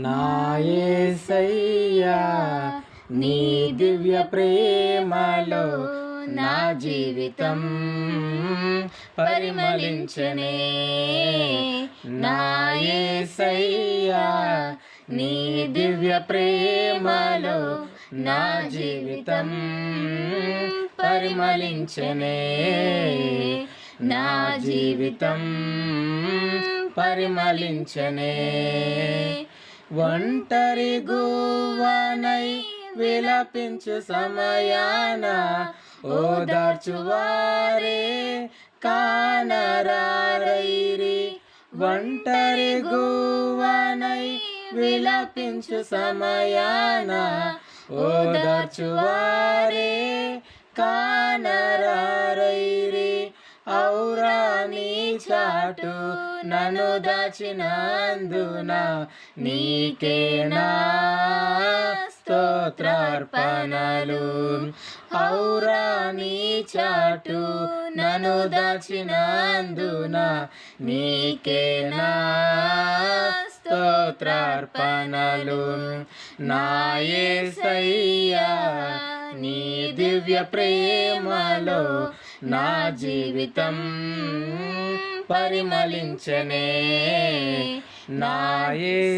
నాయసయ్యా నీ దివ్య ప్రేమలో నా జీవితం పరిమళించనే. నాయసయ్యా నీ దివ్య ప్రేమలో నా జీవితం పరిమళించనే. నా జీవితం పరిమళించనే. ఒంటరి గువ్వనై విలపించు సమయాన ఓదార్చువారే కానరారైరి. ఒంటరి గువ్వనై విలపించు సమయాన ఓదార్చువారే కానరారైరి ఔరా చాటు నన్ను దాచినందున నీకేనా స్తోత్రార్పణలు? ఔరా నీ చాటు నన్ను దాచినందున నీకేనా స్తోత్రార్పణలు? నాయసయ్యా నీ దివ్య ప్రేమలో నా జీవితం పరిమళించనే. నాయసయ్యా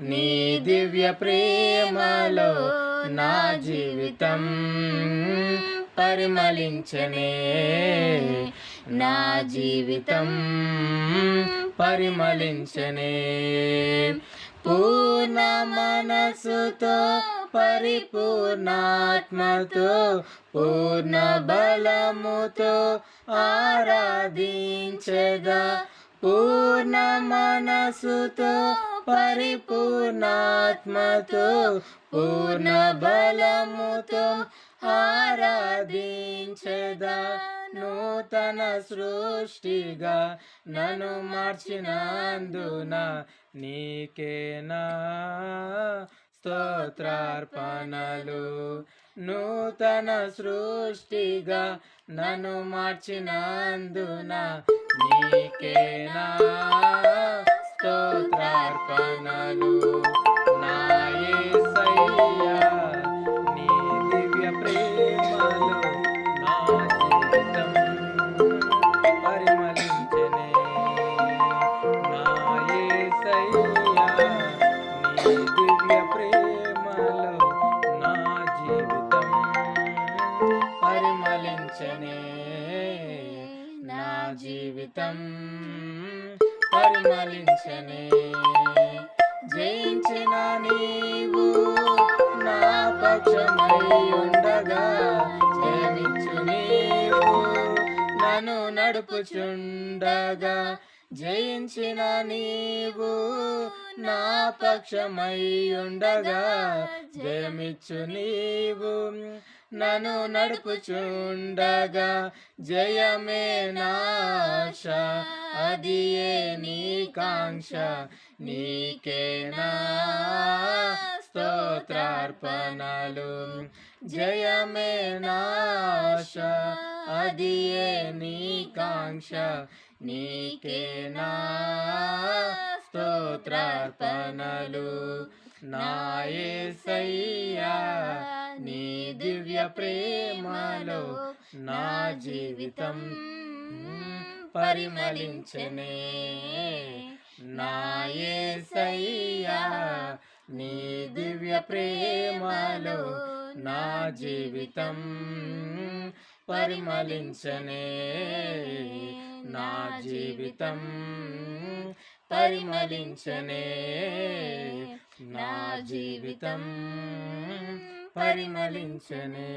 నీ దివ్య ప్రేమలో నా జీవితం పరిమళించనే. నా జీవితం పరిమళించనే. పూర్ణ మనసుతో పరిపూర్ణాత్మతో పూర్ణ బలముతో ఆరాధించగా. పూర్ణ మనసుతో పరిపూర్ణాత్మతో పూర్ణ బలముతో ఆరాధించదా నూతన సృష్టిగా నన్ను మార్చినందున నీకేనా? స్తోత్రార్పణలు. నూతన సృష్టిగా నన్ను మార్చినందున నీకేనా స్తోత్రార్పణలు. పరిమళించనే నా జీవితం పరిమళించనే. జయించిన నీవు నా పక్షమై ఉండగా జయమిచ్చు నీవు నన్ను నడుపుచుండగా జయించిన నీవు నా పక్షమై ఉండగా జయమిచ్చు నీవు నన్ను నడుపుచుండగా జయమే నాశ అది ఏ నీ కాంక్ష? నీకేనా స్తోత్రార్పణలు? జయమే నాశ అది ఏ నీ కాంక్ష? నీకేనా స్తోత్రార్పణలు? నాయసయ్యా నీ దివ్య ప్రేమలో నా జీవితం పరిమళించనే. నాయసయ్యా నీ దివ్య ప్రేమలో నా జీవితం పరిమళించనే. నా జీవితం పరిమళించనే. నా జీవితం పరిమళించనే.